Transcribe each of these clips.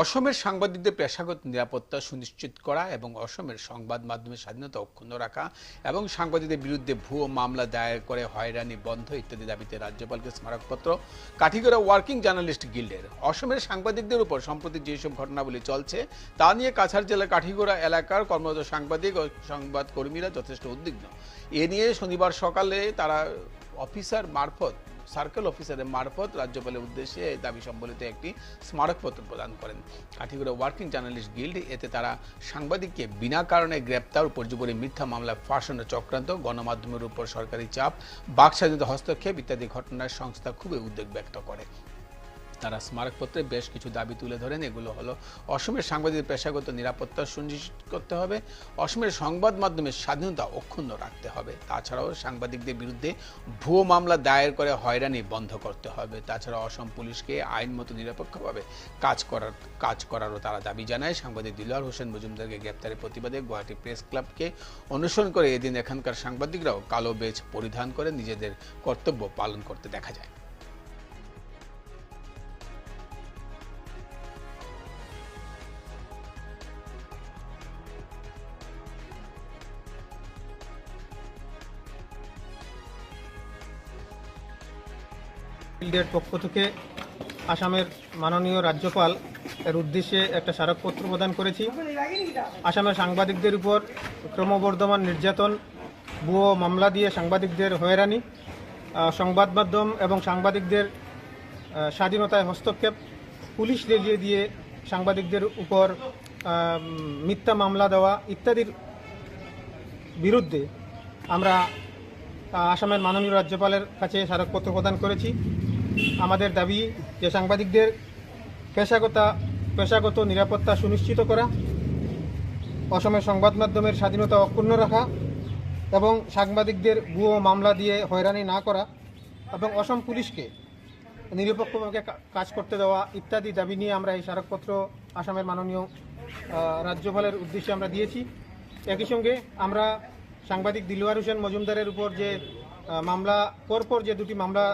অসমের সাংবাদিকদের পেশাগত নিরাপত্তা সুনিশ্চিত করা এবং অসমের সংবাদ মাধ্যমের স্বাধীনতা অক্ষুণ্ণ রাখা এবং সাংবাদিকদের বিরুদ্ধে ভুয়ো মামলা দায়ের করে হয়রানি বন্ধ ইত্যাদি দাবিতে রাজ্যপালকে স্মারকপত্র। কাঠিগড়া ওয়ার্কিং জার্নালিস্ট গিল্ডের। অসমের সাংবাদিকদের উপর সম্প্রতি যেসব ঘটনাবলী চলছে, তা নিয়ে কাছাড় জেলার কাঠিগড়া এলাকার কর্মরত সাংবাদিক ও সংবাদ কর্মীরা যথেষ্ট উদ্বিগ্ন। এ নিয়ে শনিবার সকালে তারা অফিসার মারফত, সার্কেল অফিসারের মারফত রাজ্যপালের উদ্দেশ্যে দাবি সম্বলিত একটি স্মারকপত্র প্রদান করেন। কাঠিগড়া ওয়ার্কিং জার্নালিস্ট গিল্ড, এতে তারা সাংবাদিককে বিনা কারণে গ্রেপ্তার পর্যুপরি মিথ্যা মামলা ফাঁসানো চক্রান্ত, গণমাধ্যমের উপর সরকারি চাপ বাক স্বাধীনতা হস্তক্ষেপ ইত্যাদি ঘটনায় সংস্থা খুবই উদ্বেগ ব্যক্ত করে। তারা স্মারকপত্রে বেশ কিছু দাবি তুলে ধরেন। এগুলো হলো, অসমের সাংবাদিক পেশাগত নিরাপত্তা সুনিশ্চিত করতে হবে, অসমের সংবাদ মাধ্যমের স্বাধীনতা অক্ষুণ্ণ রাখতে হবে, তাছাড়াও সাংবাদিকদের বিরুদ্ধে ভুয়ো মামলা দায়ের করে হয়রানি বন্ধ করতে হবে, তাছাড়া অসম পুলিশকে আইন মতো নিরপেক্ষভাবে কাজ করার, কাজ করারও তারা দাবি জানায়। সাংবাদিক দিলওয়ার হোসেন মজুমদারকে গ্রেপ্তারের প্রতিবাদে গুয়াহাটি প্রেস ক্লাবকে অনুসরণ করে এদিন এখানকার সাংবাদিকরাও কালো বেজ পরিধান করে নিজেদের কর্তব্য পালন করতে দেখা যায়। ফিল্ডের পক্ষ থেকে আসামের মাননীয় রাজ্যপাল এর উদ্দেশ্যে একটা স্মারকপত্র প্রদান করেছি। আসামের সাংবাদিকদের উপর ক্রমবর্ধমান নির্যাতন, ভুয়ো মামলা দিয়ে সাংবাদিকদের হয়রানি সংবাদ মাধ্যম এবং সাংবাদিকদের স্বাধীনতায় হস্তক্ষেপ, পুলিশ লেলিয়ে দিয়ে সাংবাদিকদের উপর মিথ্যা মামলা দেওয়া ইত্যাদির বিরুদ্ধে আমরা আসামের মাননীয় রাজ্যপালের কাছে স্মারকপত্র প্রদান করেছি। আমাদের দাবি যে সাংবাদিকদের পেশাগত পেশাগত নিরাপত্তা সুনিশ্চিত করা অসমের সংবাদ মাধ্যমের স্বাধীনতা অক্ষুণ্ণ রাখা এবং সাংবাদিকদের ভুয়ো মামলা দিয়ে হয়রানি না করা এবং অসম পুলিশকে নিরপেক্ষভাবে কাজ করতে দেওয়া ইত্যাদি দাবি নিয়ে আমরা এই স্মারকপত্র আসামের মাননীয় রাজ্যপালের উদ্দেশ্যে আমরা দিয়েছি। একই সঙ্গে আমরা সাংবাদিক দিলওয়ার হোসেন মজুমদারের উপর যে মামলা, পরপর যে দুটি মামলা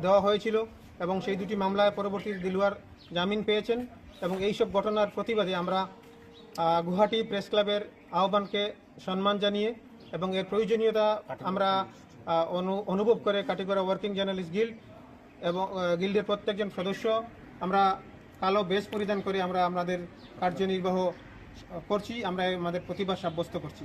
দেওয়া হয়েছিল এবং সেই দুটি মামলায় পরবর্তীতে দিলওয়ার জামিন পেয়েছেন এবং এই সব ঘটনার প্রতিবাদে আমরা গুয়াহাটি প্রেস ক্লাবের আহ্বানকে সম্মান জানিয়ে এবং এর প্রয়োজনীয়তা আমরা অনু- অনুভব করে কাটিগড়া ওয়ার্কিং জার্নালিস্ট গিল্ড এবং গিল্ডের প্রত্যেকজন সদস্য আমরা কালো বেশ পরিধান করে আমরা আমাদের কার্যনির্বাহ করছি, আমরা আমাদের প্রতিবাদ সাব্যস্ত করছি।